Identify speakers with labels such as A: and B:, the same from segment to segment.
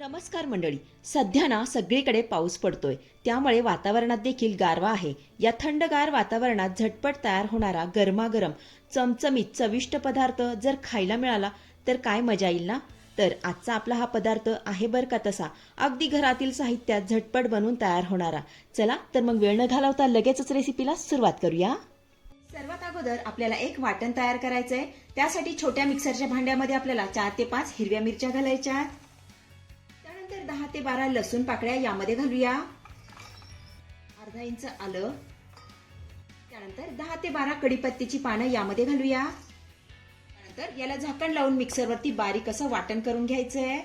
A: नमस्कार मंडळी. सध्या ना सगळीकडे पाऊस पडतोय. त्यामुळे वातावरणात देखील गारवा आहे. या थंडगार वातावरणात झटपट तयार होणारा गरमागरम चमचमीत चविष्ट पदार्थ जर खायला मिळाला तर काय मजा येईल ना? तर आजचा आपला हा पदार्थ आहे बरं का तसा. अगदी घरातील साहित्यात झटपट बनवून तयार होणारा. चला तर मग वेळ न घालवता लगेचच रेसिपीला सुरुवात करूया. सर्वात अगोदर आपल्याला एक वाटण तयार करायचंय. त्यासाठी छोट्या मिक्सरच्या भांड्यामध्ये आपल्याला चार ते पाच हिरव्या मिरच्या घालायच्या आहेत दहा ते बारा लसूण पाकळ्या यामध्ये घालूया. अर्धा इंच आलं. त्यानंतर दहा ते बारा कडीपत्तीची पानं यामध्ये घालूया. त्यानंतर याला झाकण लावून मिक्सरवरती बारीक असं वाटण करून घ्यायचं आहे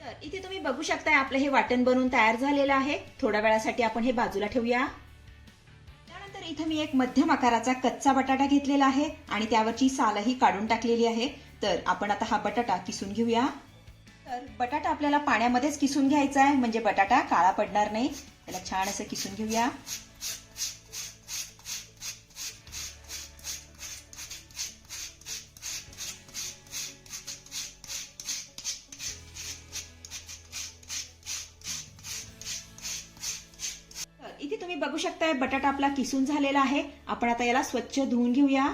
A: तर इथे तुम्ही बघू शकताय आपलं हे वाटण बनवून तयार झालेलं आहे. थोड्या वेळासाठी आपण हे बाजूला ठेवूया. त्यानंतर इथे मी एक मध्यम आकाराचा कच्चा बटाटा घेतलेला आहे आणि त्यावरची सालही काढून टाकलेली आहे. तर आपण आता हा बटाटा किसून घेऊया. तर बटाटा आपल्याला पाण्यामध्येच किसून घ्यायचा आहे. म्हणजे बटाटा काळा पडणार नाही. त्याला छान असं किसून घेऊया. इथे तुम्ही बघू शकताय बटाटा आपला किसून झालेला आहे. आपण आता याला स्वच्छ धुवून घेऊया.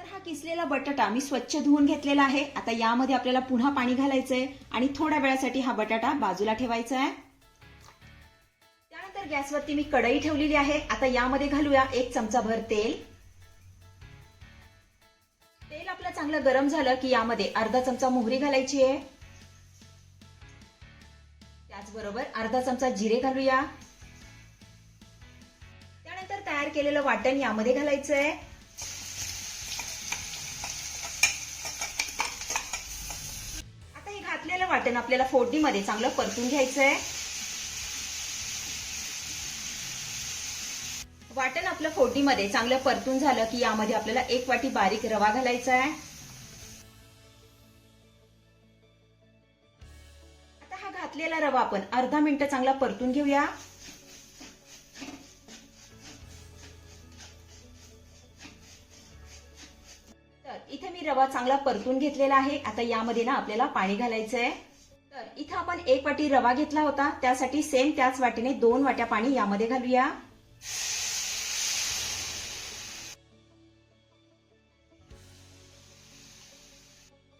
A: तर हा किसलेला बटाटा मी स्वच्छ धुवून घेतलेला आहे. आता यामध्ये आपल्याला पुन्हा पाणी घालायचं आहे आणि थोड्या वेळासाठी हा बटाटा बाजूला ठेवायचा आहे. त्यानंतर गॅसवरती मी कढई ठेवलेली आहे. आता यामध्ये घालूया एक चमचा भर तेल. तेल आपलं चांगलं गरम झालं की यामध्ये अर्धा चमचा मोहरी घालायची आहे. त्याचबरोबर अर्धा चमचा जिरे घालूया. त्यानंतर तयार केलेलं वाटण यामध्ये घालायचंय. आहे हे वाटण आपल्याला फोडणीमध्ये चांगलं परतून घ्यायचं आहे वाटण आपलं फोडणीमध्ये चांगलं परतून झालं की यामध्ये आपल्याला एक वाटी बारीक रवा घालायचा आहे आता हा घातलेला रवा आपण अर्धा मिनिट चांगला परतून घेऊया. तर इथे मी रवा चांगला परतून घेतलेला आहे. आता यामध्ये ना आपल्याला पाणी घालायचं आहे इथं आपण एक वाटी रवा घेतला होता. त्यासाठी सेम त्याच वाटीने दोन वाट्या पाणी यामध्ये घालूया.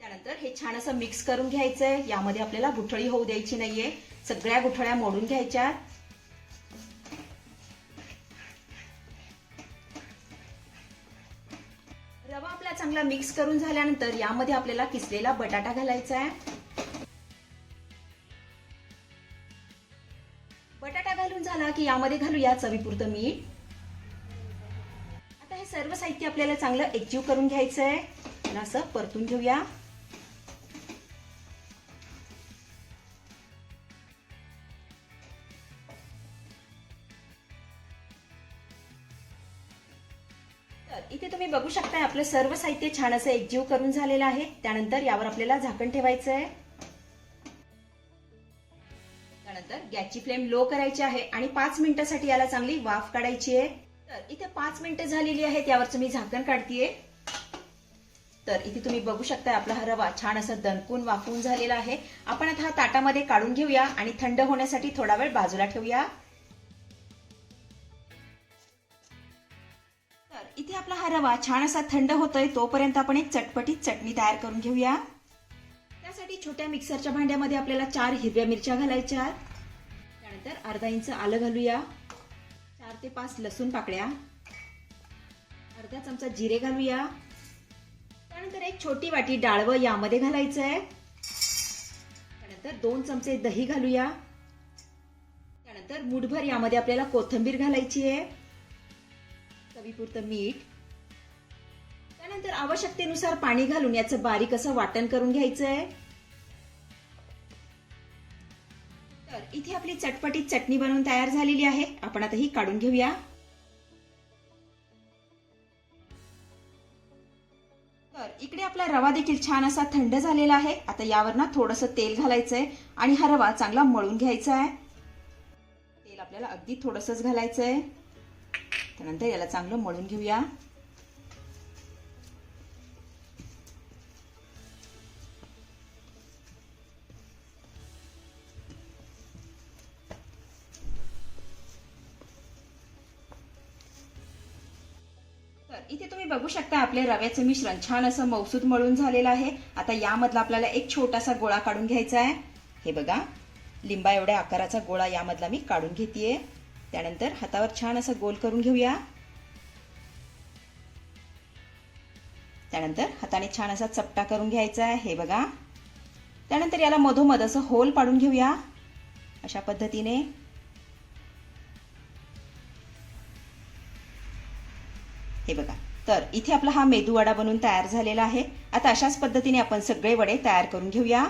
A: त्यानंतर हे छान असं मिक्स करून घ्यायचंय. यामध्ये आपल्याला गुठळी होऊ द्यायची नाहीये. सगळ्या गुठळ्या मोडून घ्यायच्या. रवा आपला चांगला मिक्स करून झाल्यानंतर यामध्ये आपल्याला किसलेला बटाटा घालायचा आहे झाला की यामध्ये घालूया चवीपुरतं मीठ. आता हे सर्व साहित्य आपल्याला चांगलं एकजीव करून घ्यायचं आहे त्याला असं परतून घेऊया. तर इथे तुम्ही बघू शकताय आपलं सर्व साहित्य छान असं एकजीव करून झालेलं आहे. त्यानंतर यावर आपल्याला झाकण ठेवायचं आहे त्यानंतर गॅसची फ्लेम लो करायची आहे आणि पाच मिनिटासाठी याला चांगली वाफ काढायची आहे. तर इथे पाच मिनिटं झालेली आहेत यावरचं मी झाकण काढतीये. तर इथे तुम्ही बघू शकता आपला हा रवा छान असं दणकून वाफवून झालेला आहे. आपण आता हा ताटामध्ये काढून घेऊया आणि थंड होण्यासाठी थोडा वेळ बाजूला ठेवूया. तर इथे आपला हा रवा छान असा थंड होतोय तोपर्यंत आपण एक चटपटीत चटणी तयार करून घेऊया. त्यासाठी छोट्या मिक्सरच्या भांड्यामध्ये आपल्याला चार हिरव्या मिरच्या घालायच्या त्यानंतर अर्धा इंच आलं घालूया. चार ते पाच लसूण पाकळ्या. अर्धा चमचा जिरे घालूया. त्यानंतर एक छोटी वाटी डाळवं यामध्ये घालायचं आहे त्यानंतर दोन चमचे दही घालूया. त्यानंतर मुठभर यामध्ये आपल्याला कोथिंबीर घालायची आहे. चवीपुरतं मीठ. त्यानंतर आवश्यकतेनुसार पाणी घालून याचं बारीक असं वाटण करून घ्यायचं आहे तर इथे आपली चटपटीत चटणी बनवून तयार झालेली आहे. आपण आता ही काढून घेऊया. तर इकडे आपला रवा देखील छान असा थंड झालेला आहे. आता यावर ना थोडंसं तेल घालायचंय आणि हा रवा चांगला मळून घ्यायचा आहे. तेल आपल्याला अगदी थोडंसंच घालायचंय. त्यानंतर याला चांगलं मळून घेऊया. इथे तुम्ही बघू शकता आपले रव्याचं मिश्रण छान असं मौसूद मळून झालेलं आहे. आता यामधला आपल्याला एक छोटासा गोळा काढून घ्यायचा आहे. हे बघा लिंबा एवढ्या आकाराचा गोळा यामधला मी काढून घेते त्यानंतर हातावर छान असं गोल करून घेऊया. त्यानंतर हाताने छान असा चपटा करून घ्यायचा आहे. हे बघा. त्यानंतर याला मधोमध असं होल पाडून घेऊया. अशा पद्धतीने. हे बघा. तर इथे आपला हा मेदू वडा बनून तयार झालेला आहे. आता अशाच पद्धतीने आपण सगळे वडे तयार करून घेऊया.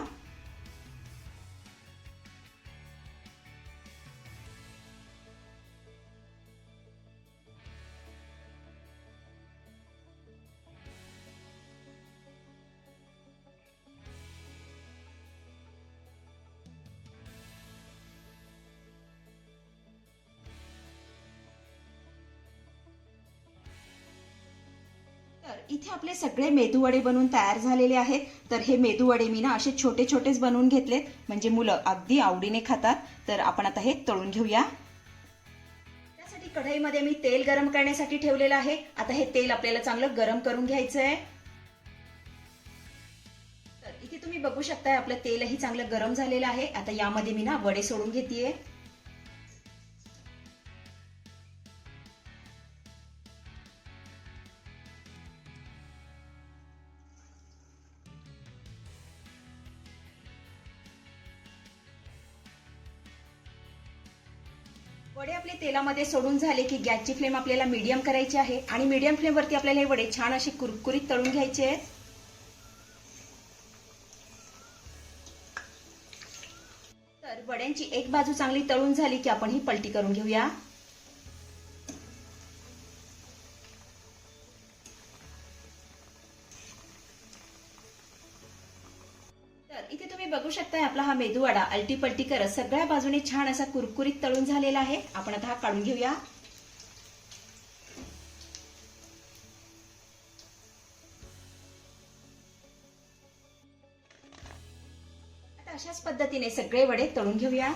A: तर इथे आपले सगळे मेदू वडे बनवून तयार झालेले आहेत. तर हे मेदू वडे मी ना असे छोटे छोटेच बनवून घेतलेत. म्हणजे मुलं अगदी आवडीने खातात. तर आपण आता हे तळून घेऊया. त्यासाठी कढईमध्ये मी तेल गरम करण्यासाठी ठेवलेलं आहे. आता हे तेल आपल्याला चांगलं गरम करून घ्यायचं आहे तर इथे तुम्ही बघू शकताय आपलं तेलही चांगलं गरम झालेलं आहे. आता यामध्ये मी ना वडे सोडून घेतेय. वडे आपले तेलामध्ये सोडून झाले की गॅसची फ्लेम आपल्याला मीडियम करायची आहे. आणि मीडियम फ्लेमवरती आपल्याला हे वडे छान असे कुरकुरीत तळून घ्यायचे आहेत. तर वड्यांची एक बाजू चांगली तळून झाली की आपण ही पलटी करून घेऊया. शकताय आपला हा मेदू वडा करत सगळ्या बाजूने छान असा कुरकुरीत तळून झालेला आहे. आपण आता हा काढून घेऊया. अशाच पद्धतीने सगळे वडे तळून घेऊया.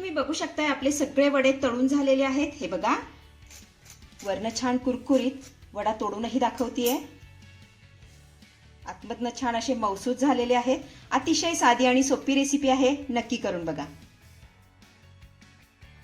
A: तुम्ही बघू शकताय आपले सगळे वडे तळून झालेले आहेत. हे बघा. वरनं छान कुरकुरीत वडा तोडूनही दाखवतीये. आतमधनं छान असे मौसूद झालेले आहेत. अतिशय साधी आणि सोपी रेसिपी आहे. नक्की करून बघा.